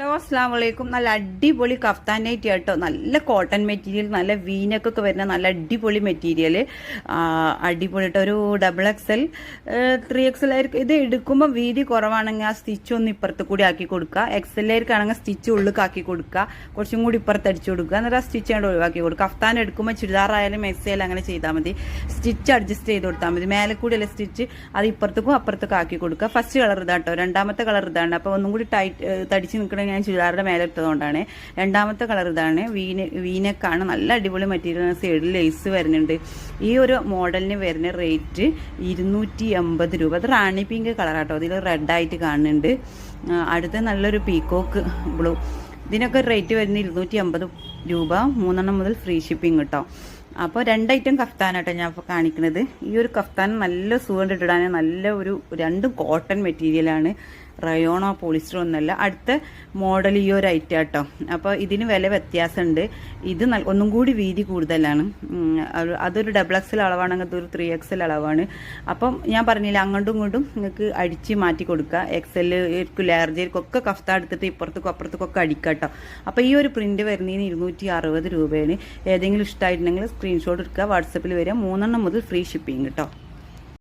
Hello അസ്സാം വലൈക്കും നല്ല അടിപൊളി കഫ്താൻ നൈറ്റ് കേട്ടോ. നല്ല കോട്ടൺ മെറ്റീരിയൽ നല്ല വീനക്കൊക്കെ വരുന്ന നല്ല അടിപൊളി മെറ്റീരിയൽ അടിപൊളി ഒരു ഡബിൾ എക്സൽ ത്രീ എക്സൽ ആയിരിക്കും. ഇത് എടുക്കുമ്പോൾ വീതി കുറവാണെങ്കിൽ ആ സ്റ്റിച്ച് ഒന്ന് ഇപ്പുറത്ത് കൂടി ആക്കി കൊടുക്കുക. എക്സലായിരിക്കാണെങ്കിൽ സ്റ്റിച്ച് ഉള്ളിക്കാക്കി കൊടുക്കുക. കുറച്ചും കൂടി ഇപ്പുറത്ത് അടിച്ചു കൊടുക്കുക. എന്നിട്ട് ആ സ്റ്റിച്ച് കൊണ്ട് ഒഴിവാക്കി കൊടുക്കുക. കഫ്താൻ എടുക്കുമ്പോൾ ചുരിദാറായാലും എക്സൽ അങ്ങനെ ചെയ്താൽ മതി. സ്റ്റിച്ച് അഡ്ജസ്റ്റ് ചെയ്ത് കൊടുത്താൽ മതി. മേലെ കൂടിയല്ല സ്റ്റിച്ച് അത് ഇപ്പുറത്തേക്കും അപ്പുറത്തേക്കും ആക്കി കൊടുക്കുക. ഫസ്റ്റ് കളർ ഇതാട്ടോ രണ്ടാമത്തെ കളർ ഇതാണ്. അപ്പോൾ ഒന്നും കൂടി ടൈറ്റ് തടിച്ച് നിൽക്കണമെങ്കിൽ ഞാൻ ചുരിദാറിന്റെ മേലെ ഇട്ടതുകൊണ്ടാണ്. രണ്ടാമത്തെ കളർ ഇതാണ്. വീന വീനക്കാണ്. നല്ല അടിപൊളി മെറ്റീരിയൽ സൈഡിൽ ലേസ് വരുന്നുണ്ട്. ഈ ഒരു മോഡലിന് വരുന്ന റേറ്റ് ഇരുന്നൂറ്റി എൺപത് രൂപ. അത് റാണി പിങ്ക് കളറാട്ടോ അതിൽ റെഡായിട്ട് കാണുന്നുണ്ട്. അടുത്ത നല്ലൊരു പീക്കോക്ക് ബ്ലൂ ഇതിനൊക്കെ റേറ്റ് വരുന്നത് ഇരുന്നൂറ്റി അമ്പത് രൂപ. മൂന്നെണ്ണം മുതൽ ഫ്രീ ഷിപ്പിംഗ് കേട്ടോ അപ്പോൾ രണ്ട് ഐറ്റം കഫ്താനാട്ടോ ഞാൻ ഇപ്പോൾ കാണിക്കുന്നത് ഈ ഒരു കഫ്താൻ നല്ല സുഖം ഇട്ടിടാൻ നല്ല ഒരു രണ്ട് കോട്ടൺ മെറ്റീരിയലാണ് റയോണോ പോളിസ്റ്റർ ഒന്നല്ല. അടുത്ത മോഡൽ ഈ ഒരു ഐറ്റം കേട്ടോ അപ്പോൾ ഇതിന് വില വ്യത്യാസമുണ്ട്. ഇത് ഒന്നും കൂടി വീതി കൂടുതലാണ്. അതൊരു ഡബിൾ എക്സൽ അളവാണെങ്കിൽ അതൊരു ത്രീ എക്സൽ അളവാണ്. അപ്പം ഞാൻ പറഞ്ഞില്ല അങ്ങോട്ടും ഇങ്ങോട്ടും നിങ്ങൾക്ക് അടിച്ച് മാറ്റി കൊടുക്കുക. എക്സൽ ലാർജേർക്കൊക്കെ കഫ്ത എടുത്തിട്ട് ഇപ്പുറത്തേക്കും അപ്പുറത്തേക്കൊക്കെ അടിക്കാം കേട്ടോ അപ്പോൾ ഈ ഒരു പ്രിന്റ് വരുന്നതിന് ഇരുന്നൂറ്റി അറുപത് രൂപയാണ്. ഏതെങ്കിലും ഇഷ്ടമായിട്ടുണ്ടെങ്കിൽ സ്ക്രീൻഷോട്ട് എടുക്കുക. വാട്സപ്പിൽ വരിക. മൂന്നെണ്ണം മുതൽ ഫ്രീ ഷിപ്പിംഗ് കേട്ടോ